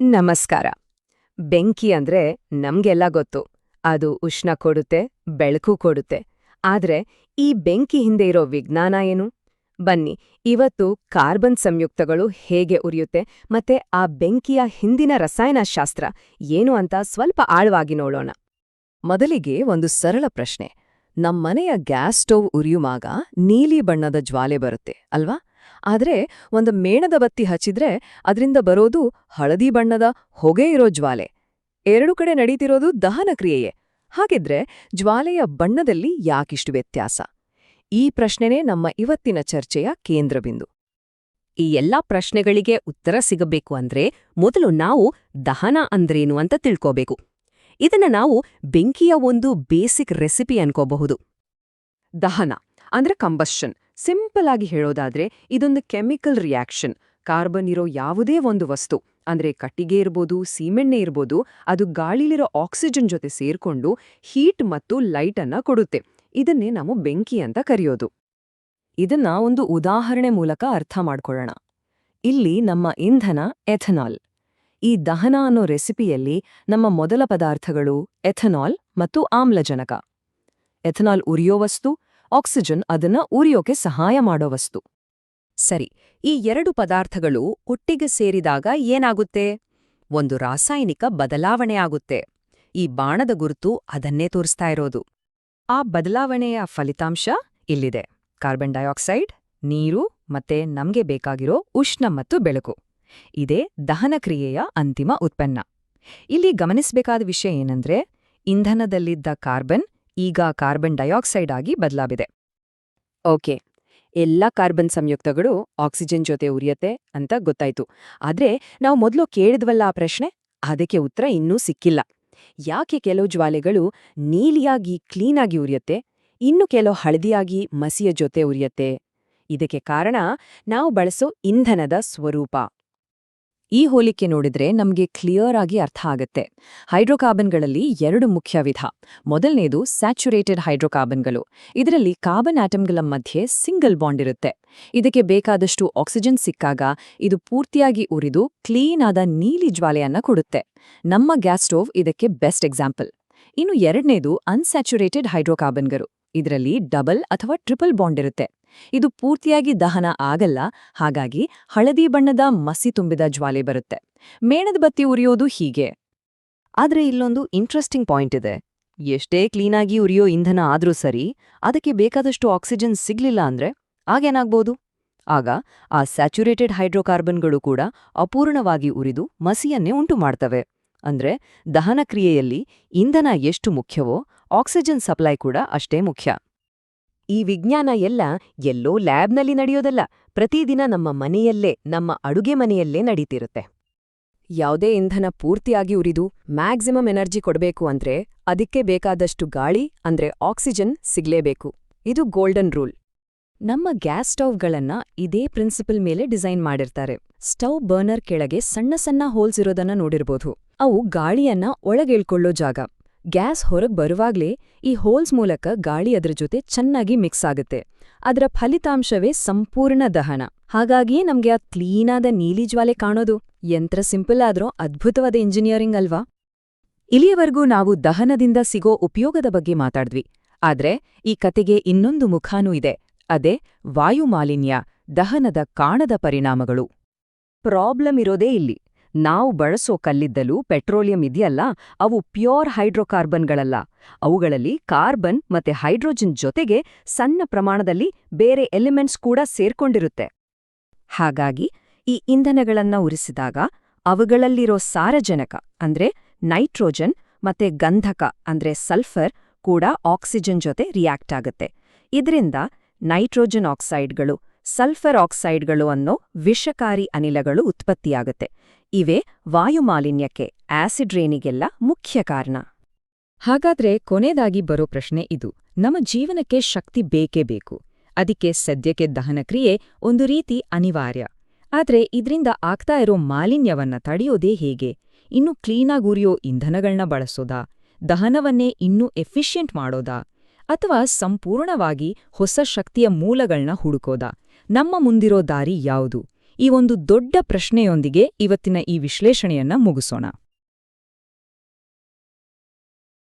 ನಮಸ್ಕಾರ. ಬೆಂಕಿ ಅಂದ್ರೆ ನಮ್ಗೆಲ್ಲ ಗೊತ್ತು. ಅದು ಉಷ್ಣ ಕೊಡುತ್ತೆ, ಬೆಳಕು ಕೊಡುತ್ತೆ. ಆದ್ರೆ ಈ ಬೆಂಕಿ ಹಿಂದೆ ಇರೋ ವಿಜ್ಞಾನ ಏನು? ಬನ್ನಿ, ಇವತ್ತು ಕಾರ್ಬನ್ ಸಂಯುಕ್ತಗಳು ಹೇಗೆ ಉರಿಯುತ್ತೆ ಮತ್ತೆ ಆ ಬೆಂಕಿಯ ಹಿಂದಿನ ರಸಾಯನಶಾಸ್ತ್ರ ಏನು ಅಂತ ಸ್ವಲ್ಪ ಆಳವಾಗಿ ನೋಡೋಣ. ಮೊದಲಿಗೆ ಒಂದು ಸರಳ ಪ್ರಶ್ನೆ. ನಮ್ಮನೆಯ ಗ್ಯಾಸ್ ಸ್ಟೋವ್ ಉರಿಯುವಾಗ ನೀಲಿ ಬಣ್ಣದ ಜ್ವಾಲೆ ಬರುತ್ತೆ, ಅಲ್ವಾ? ಆದ್ರೆ ಒಂದು ಮೇಣದ ಬತ್ತಿ ಹಚ್ಚಿದ್ರೆ ಅದರಿಂದ ಬರೋದು ಹಳದಿ ಬಣ್ಣದ ಹೊಗೆ ಇರೋ ಜ್ವಾಲೆ. ಎರಡು ಕಡೆ ನಡೀತಿರೋದು ದಹನ ಕ್ರಿಯೆಯೇ. ಹಾಗಿದ್ರೆ ಜ್ವಾಲೆಯ ಬಣ್ಣದಲ್ಲಿ ಯಾಕಿಷ್ಟು ವ್ಯತ್ಯಾಸ? ಈ ಪ್ರಶ್ನೆನೇ ನಮ್ಮ ಇವತ್ತಿನ ಚರ್ಚೆಯ ಕೇಂದ್ರಬಿಂದು. ಈ ಎಲ್ಲಾ ಪ್ರಶ್ನೆಗಳಿಗೆ ಉತ್ತರ ಸಿಗಬೇಕು ಅಂದ್ರೆ ಮೊದಲು ನಾವು ದಹನ ಅಂದ್ರೇನು ಅಂತ ತಿಳ್ಕೋಬೇಕು. ಇದನ್ನ ನಾವು ಬೆಂಕಿಯ ಒಂದು ಬೇಸಿಕ್ ರೆಸಿಪಿ ಅನ್ಕೋಬಹುದು. ದಹನ ಅಂದ್ರೆ ಕಂಬಶ್ಚನ್ ಸಿಂಪಲ್ ಆಗಿ ಹೇಳೋದಾದ್ರೆ ಇದೊಂದು ಕೆಮಿಕಲ್ ರಿಯಾಕ್ಷನ್. ಕಾರ್ಬನ್ ಇರೋ ಯಾವುದೇ ಒಂದು ವಸ್ತು, ಅಂದ್ರೆ ಕಟ್ಟಿಗೆ ಇರ್ಬೋದು, ಸೀಮೆಣ್ಣೆ ಇರ್ಬೋದು, ಅದು ಗಾಳಿಲಿರೋ ಆಕ್ಸಿಜನ್ ಜೊತೆ ಸೇರ್ಕೊಂಡು ಹೀಟ್ ಮತ್ತು ಲೈಟ್ ಅನ್ನ ಕೊಡುತ್ತೆ. ಇದನ್ನೇ ನಾವು ಬೆಂಕಿ ಅಂತ ಕರೆಯೋದು. ಇದನ್ನ ಒಂದು ಉದಾಹರಣೆ ಮೂಲಕ ಅರ್ಥ ಮಾಡ್ಕೊಳ್ಳೋಣ. ಇಲ್ಲಿ ನಮ್ಮ ಇಂಧನ ಎಥನಾಲ್. ಈ ದಹನ ಅನ್ನೋ ರೆಸಿಪಿಯಲ್ಲಿ ನಮ್ಮ ಮೊದಲ ಪದಾರ್ಥಗಳು ಎಥನಾಲ್ ಮತ್ತು ಆಮ್ಲಜನಕ. ಎಥನಾಲ್ ಉರಿಯೋ ವಸ್ತು ಆಕ್ಸಿಜನ್ ಅದನ್ನ ಉರಿಯೋಕೆ ಸಹಾಯ ಮಾಡೋ ವಸ್ತು. ಸರಿ, ಈ ಎರಡು ಪದಾರ್ಥಗಳು ಒಟ್ಟಿಗೆ ಸೇರಿದಾಗ ಏನಾಗುತ್ತೆ? ಒಂದು ರಾಸಾಯನಿಕ ಬದಲಾವಣೆ ಆಗುತ್ತೆ. ಈ ಬಾಣದ ಗುರುತು ಅದನ್ನೇ ತೋರಿಸ್ತಾ ಇರೋದು. ಆ ಬದಲಾವಣೆಯ ಫಲಿತಾಂಶ ಇಲ್ಲಿದೆ. ಕಾರ್ಬನ್ ಡೈಆಕ್ಸೈಡ್, ನೀರು ಮತ್ತೆ ನಮ್ಗೆ ಬೇಕಾಗಿರೋ ಉಷ್ಣ ಮತ್ತು ಬೆಳಕು. ಇದೇ ದಹನ ಕ್ರಿಯೆಯ ಅಂತಿಮ ಉತ್ಪನ್ನ. ಇಲ್ಲಿ ಗಮನಿಸಬೇಕಾದ ವಿಷಯ ಏನಂದ್ರೆ, ಇಂಧನದಲ್ಲಿದ್ದ ಕಾರ್ಬನ್ ಈಗ ಕಾರ್ಬನ್ ಡೈಆಕ್ಸೈಡ್ ಆಗಿ ಬದಲಾಗಿದೆ. ಓಕೆ, ಎಲ್ಲ ಕಾರ್ಬನ್ ಸಂಯುಕ್ತಗಳು ಆಕ್ಸಿಜನ್ ಜೊತೆ ಉರಿಯತ್ತೆ ಅಂತ ಗೊತ್ತಾಯ್ತು. ಆದ್ರೆ ನಾವು ಮೊದಲು ಕೇಳಿದ್ವಲ್ಲ ಆ ಪ್ರಶ್ನೆ? ಅದಕ್ಕೆ ಉತ್ತರ ಇನ್ನೂ ಸಿಕ್ಕಿಲ್ಲ. ಯಾಕೆ ಕೆಲವು ಜ್ವಾಲೆಗಳು ನೀಲಿಯಾಗಿ, ಕ್ಲೀನಾಗಿ ಉರಿಯತ್ತೆ, ಇನ್ನು ಕೆಲವು ಹಳದಿಯಾಗಿ, ಮಸಿಯ ಜೊತೆ ಉರಿಯತ್ತೆ? ಇದಕ್ಕೆ ಕಾರಣ ನಾವು ಬಳಸೋ ಇಂಧನದ ಸ್ವರೂಪ. ಈ ಹೋಲಿಕೆ ನೋಡಿದ್ರೆ ನಮ್ಗೆ ಕ್ಲಿಯರ್ ಆಗಿ ಅರ್ಥ ಆಗುತ್ತೆ. ಹೈಡ್ರೋಕಾರ್ಬನ್ಗಳಲ್ಲಿ ಎರಡು ಮುಖ್ಯ ವಿಧ. ಮೊದಲನೇದು ಸ್ಯಾಚುರೇಟೆಡ್ ಹೈಡ್ರೋಕಾರ್ಬನ್ಗಳು. ಇದರಲ್ಲಿ ಕಾರ್ಬನ್ ಆಟಮ್ಗಳ ಮಧ್ಯೆ ಸಿಂಗಲ್ ಬಾಂಡ್ ಇರುತ್ತೆ. ಇದಕ್ಕೆ ಬೇಕಾದಷ್ಟು ಆಕ್ಸಿಜನ್ ಸಿಕ್ಕಾಗ ಇದು ಪೂರ್ತಿಯಾಗಿ ಉರಿದು ಕ್ಲೀನ್ ಆದ ನೀಲಿ ಜ್ವಾಲೆಯನ್ನ ಕೊಡುತ್ತೆ. ನಮ್ಮ ಗ್ಯಾಸ್ ಸ್ಟೋವ್ ಇದಕ್ಕೆ ಬೆಸ್ಟ್ ಎಕ್ಸಾಂಪಲ್. ಇನ್ನು ಎರಡನೇದು ಅನ್ಸ್ಯಾಚುರೇಟೆಡ್ ಹೈಡ್ರೋಕಾರ್ಬನ್ಗಳು. ಇದರಲ್ಲಿ ಡಬಲ್ ಅಥವಾ ಟ್ರಿಪಲ್ ಬಾಂಡ್ ಇರುತ್ತೆ. ಇದು ಪೂರ್ತಿಯಾಗಿ ದಹನ ಆಗಲ್ಲ, ಹಾಗಾಗಿ ಹಳದಿ ಬಣ್ಣದ ಮಸಿ ತುಂಬಿದ ಜ್ವಾಲೆ ಬರುತ್ತೆ. ಮೇಣದ ಬತ್ತಿ ಉರಿಯೋದು ಹೀಗೆ. ಆದರೆ ಇಲ್ಲೊಂದು ಇಂಟ್ರೆಸ್ಟಿಂಗ್ ಪಾಯಿಂಟ್ ಇದೆ. ಎಷ್ಟೇ ಕ್ಲೀನಾಗಿ ಉರಿಯೋ ಇಂಧನ ಆದ್ರೂ ಸರಿ, ಅದಕ್ಕೆ ಬೇಕಾದಷ್ಟು ಆಕ್ಸಿಜನ್ ಸಿಗ್ಲಿಲ್ಲ ಅಂದ್ರೆ ಆಗೇನಾಗ್ಬೋದು? ಆಗ ಆ ಸ್ಯಾಚುರೇಟೆಡ್ ಹೈಡ್ರೋಕಾರ್ಬನ್ಗಳು ಕೂಡ ಅಪೂರ್ಣವಾಗಿ ಉರಿದು ಮಸಿಯನ್ನೇ ಉಂಟು ಮಾಡ್ತವೆ. ಅಂದ್ರೆ ದಹನ ಕ್ರಿಯೆಯಲ್ಲಿ ಇಂಧನ ಎಷ್ಟು ಮುಖ್ಯವೋ ಆಕ್ಸಿಜನ್ ಸಪ್ಲೈ ಕೂಡ ಅಷ್ಟೇ ಮುಖ್ಯ. ಈ ವಿಜ್ಞಾನ ಎಲ್ಲ ಎಲ್ಲೋ ಲ್ಯಾಬ್ನಲ್ಲಿ ನಡೆಯೋದಲ್ಲ. ಪ್ರತಿದಿನ ನಮ್ಮ ಮನೆಯಲ್ಲೇ, ನಮ್ಮ ಅಡುಗೆ ಮನೆಯಲ್ಲೇ ನಡೀತಿರುತ್ತೆ. ಯಾವುದೇ ಇಂಧನ ಪೂರ್ತಿಯಾಗಿ ಉರಿದು ಮ್ಯಾಕ್ಸಿಮಮ್ ಎನರ್ಜಿ ಕೊಡಬೇಕು ಅಂದ್ರೆ ಅದಕ್ಕೆ ಬೇಕಾದಷ್ಟು ಗಾಳಿ ಅಂದ್ರೆ ಆಕ್ಸಿಜನ್ ಸಿಗ್ಲೇಬೇಕು. ಇದು ಗೋಲ್ಡನ್ ರೂಲ್. ನಮ್ಮ ಗ್ಯಾಸ್ ಸ್ಟವ್ಗಳನ್ನ ಇದೇ ಪ್ರಿನ್ಸಿಪಲ್ ಮೇಲೆ ಡಿಸೈನ್ ಮಾಡಿರ್ತಾರೆ. ಸ್ಟವ್ ಬರ್ನರ್ ಕೆಳಗೆ ಸಣ್ಣ ಸಣ್ಣ ಹೋಲ್ಸ್ ಇರೋದನ್ನ ನೋಡಿರ್ಬೋದು. ಅವು ಗಾಳಿಯನ್ನ ಒಳಗೇಳ್ಕೊಳ್ಳೋ ಜಾಗ. ಗ್ಯಾಸ್ ಹೊರಗೆ ಬರುವಾಗಲೇ ಈ ಹೋಲ್ಸ್ ಮೂಲಕ ಗಾಳಿ ಅದರ ಜೊತೆ ಚೆನ್ನಾಗಿ ಮಿಕ್ಸ್ ಆಗುತ್ತೆ. ಅದರ ಫಲಿತಾಂಶವೇ ಸಂಪೂರ್ಣ ದಹನ. ಹಾಗಾಗಿಯೇ ನಮ್ಗೆ ಆ ಕ್ಲೀನಾದ ನೀಲಿ ಜ್ವಾಲೆ ಕಾಣೋದು ಯಂತ್ರ ಸಿಂಪಲ್ ಆದ್ರೂ ಅದ್ಭುತವಾದ ಇಂಜಿನಿಯರಿಂಗ್ ಅಲ್ವಾ? ಇಲ್ಲಿಯವರೆಗೂ ನಾವು ದಹನದಿಂದ ಸಿಗೋ ಉಪಯೋಗದ ಬಗ್ಗೆ ಮಾತಾಡ್ದ್ವಿ. ಆದ್ರೆ ಈ ಕತೆಗೆ ಇನ್ನೊಂದು ಮುಖಾನೂ ಇದೆ. ಅದೇ ವಾಯುಮಾಲಿನ್ಯ, ದಹನದ ಕಾಣದ ಪರಿಣಾಮಗಳು. ಪ್ರಾಬ್ಲಮ್ ಇರೋದೇ ಇಲ್ಲಿ. ನಾವು ಬಳಸೋ ಕಲ್ಲಿದ್ದಲು ಪೆಟ್ರೋಲಿಯಂ ಇದೆಯಲ್ಲ, ಅವು ಪ್ಯೂರ್ ಹೈಡ್ರೋಕಾರ್ಬನ್ಗಳಲ್ಲ. ಅವುಗಳಲ್ಲಿ ಕಾರ್ಬನ್ ಮತ್ತೆ ಹೈಡ್ರೋಜನ್ ಜೊತೆಗೆ ಸಣ್ಣ ಪ್ರಮಾಣದಲ್ಲಿ ಬೇರೆ ಎಲಿಮೆಂಟ್ಸ್ ಕೂಡ ಸೇರ್ಕೊಂಡಿರುತ್ತೆ. ಹಾಗಾಗಿ, ಈ ಇಂಧನಗಳನ್ನ ಉರಿಸಿದಾಗ ಅವುಗಳಲ್ಲಿರೋ ಸಾರಜನಕ, ಅಂದ್ರೆ ನೈಟ್ರೋಜನ್ ಮತ್ತೆ ಗಂಧಕ, ಅಂದ್ರೆ ಸಲ್ಫರ್ ಕೂಡ ಆಕ್ಸಿಜನ್ ಜೊತೆ ರಿಯಾಕ್ಟ್ ಆಗುತ್ತೆ. ಇದರಿಂದ ನೈಟ್ರೋಜನ್ ಆಕ್ಸೈಡ್ಗಳು, ಸಲ್ಫರ್ ಆಕ್ಸೈಡ್ಗಳು ಅನ್ನೋ ವಿಷಕಾರಿ ಅನಿಲಗಳು ಉತ್ಪತ್ತಿಯಾಗುತ್ತೆ. ಇವೇ ವಾಯುಮಾಲಿನ್ಯಕ್ಕೆ, ಆಸಿಡ್ ರೇನಿಗೆಲ್ಲ ಮುಖ್ಯ ಕಾರಣ. ಹಾಗಾದ್ರೆ ಕೊನೆದಾಗಿ ಬರೋ ಪ್ರಶ್ನೆ ಇದು, ನಮ್ಮ ಜೀವನಕ್ಕೆ ಶಕ್ತಿ ಬೇಕೇ ಬೇಕು. ಅದಕ್ಕೆ ಸದ್ಯಕ್ಕೆ ದಹನಕ್ರಿಯೆ ಒಂದು ರೀತಿ ಅನಿವಾರ್ಯ. ಆದ್ರೆ ಇದ್ರಿಂದ ಆಗ್ತಾ ಇರೋ ಮಾಲಿನ್ಯವನ್ನ ತಡೆಯೋದೇ ಹೇಗೆ? ಇನ್ನು ಕ್ಲೀನಾಗಿ ಉರಿಯೋ ಇಂಧನಗಳನ್ನ ಬಳಸೋದಾ? ದಹನವನ್ನೇ ಇನ್ನೂ ಎಫಿಷಿಯೆಂಟ್ ಮಾಡೋದಾ? ಅಥವಾ ಸಂಪೂರ್ಣವಾಗಿ ಹೊಸ ಶಕ್ತಿಯ ಮೂಲಗಳನ್ನ ಹುಡುಕೋದಾ? ನಮ್ಮ ಮುಂದಿರೋ ದಾರಿ ಯಾವುದು? ಈ ಒಂದು ದೊಡ್ಡ ಪ್ರಶ್ನೆಯೊಂದಿಗೆ ಇವತ್ತಿನ ಈ ವಿಶ್ಲೇಷಣೆಯನ್ನ ಮುಗಿಸೋಣ.